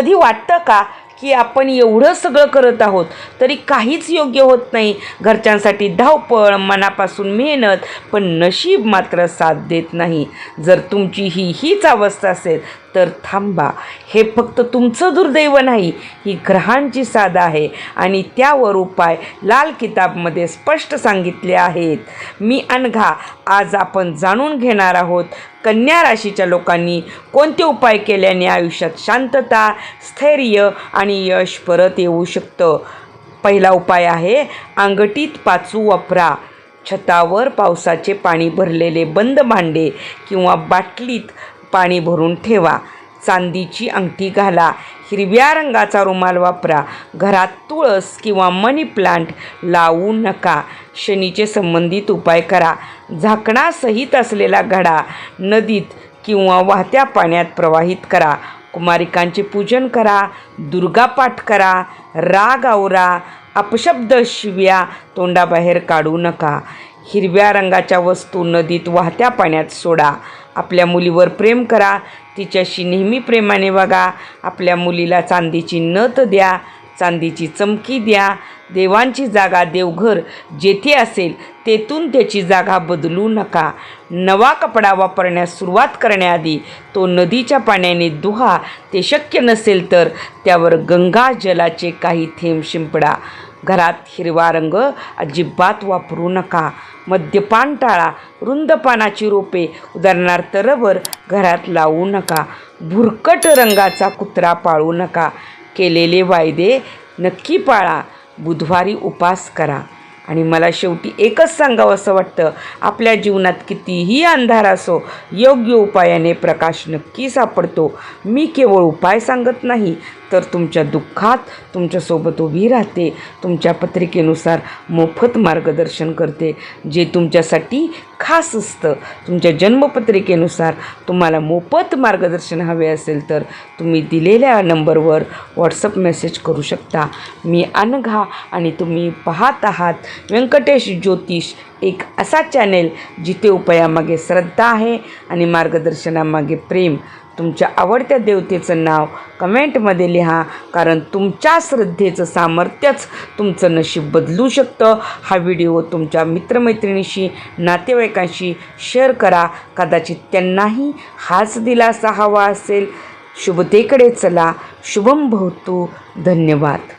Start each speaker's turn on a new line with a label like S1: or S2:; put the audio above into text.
S1: कधी वाटतं का की आपण एवढं सगळं करत आहोत तरी काहीच योग्य होत नाही. घरच्यांसाठी धावपळ मनापासून मेहनत पण नशीब मात्र साथ देत नाही. जर तुमची ही हीच अवस्था असेल तर थांबा. हे फक्त तुमचं दुर्दैव नाही ही ग्रहांची साध आहे आणि त्यावर उपाय लाल किताबमध्ये स्पष्ट सांगितले आहेत. मी अनघा आज आपण जाणून घेणार आहोत कन्या राशीच्या लोकांनी कोणते उपाय केल्याने आयुष्यात शांतता स्थैर्य आणि यश परत येऊ शकतं? पहिला उपाय आहे अंगठीत पाचू वापरा. छतावर पावसाचे पाणी भरलेले बंद भांडे किंवा बाटलीत पाणी भरून ठेवा. चांदीची अंगठी घाला. हिरव्या रंगाचा रुमाल वापरा. घरात तुळस किंवा मनी प्लांट लावू नका. शनीचे संबंधित उपाय करा. झाकणासहित असलेला घडा नदीत किंवा वाहत्या पाण्यात प्रवाहित करा. कुमारिकांचे पूजन करा. दुर्गापाठ करा. राग आवरा. अपशब्द शिव्या. तोंडाबाहेर काढू नका. हिरव्या रंगाच्या वस्तू नदीत वाहत्या पाण्यात सोडा. आपल्या मुलीवर प्रेम करा. तिच्याशी नेहमी प्रेमाने वागा. आपल्या मुलीला चांदीची नथ द्या. चांदीची चमकी द्या. देवांची जागा देवघर जेथे असेल तेथून त्याची जागा बदलू नका. नवा कपडा वापरण्यास सुरुवात करण्याआधी तो नदीच्या पाण्याने दुहा ते शक्य नसेल तर त्यावर गंगा जलाचे काही थेंब शिंपडा. घरात हिरवा रंग अजिबात वापरू नका. मद्यपान टाळा. रुंद पानाची रोपे उदाहरणार्थ रबर घरात लावू नका. भुरकट रंगाचा कुत्रा पाळू नका. केलेले वायदे नक्की पाळा. बुधवारी उपास करा. आणि मला शेवटी एकच सांगावं असं वाटतं आपल्या जीवनात कितीही अंधार असो योग्य उपायाने प्रकाश नक्की सापडतो. मी केवळ उपाय सांगत नाही तर तुमच्या दुःखात तुमच्यासोबत उभी राहते तुमच्या पत्रिकेनुसार मोफत मार्गदर्शन करते जे तुमच्यासाठी खास असतं. तुमच्या जन्मपत्रिकेनुसार तुम्हाला मोफत मार्गदर्शन हवे असेल तर तुम्ही दिलेल्या नंबरवर व्हॉट्सअप मेसेज करू शकता. मी अनघा आणि तुम्ही पाहत आहात व्यंकटेश ज्योतिष एक असा चॅनेल जिथे उपायामागे श्रद्धा आहे आणि मार्गदर्शनामागे प्रेम. तुमच्या आवडत्या देवतेचं नाव कमेंटमध्ये लिहा कारण तुमच्या श्रद्धेचं सामर्थ्यच तुमचं नशीब बदलू शकतं. हा व्हिडिओ तुमच्या मित्रमैत्रिणीशी नातेवाईकांशी शेअर करा. कदाचित त्यांनाही हाच दिलासा हवा असेल. शुभतेकडे चला. शुभम भवतू. धन्यवाद.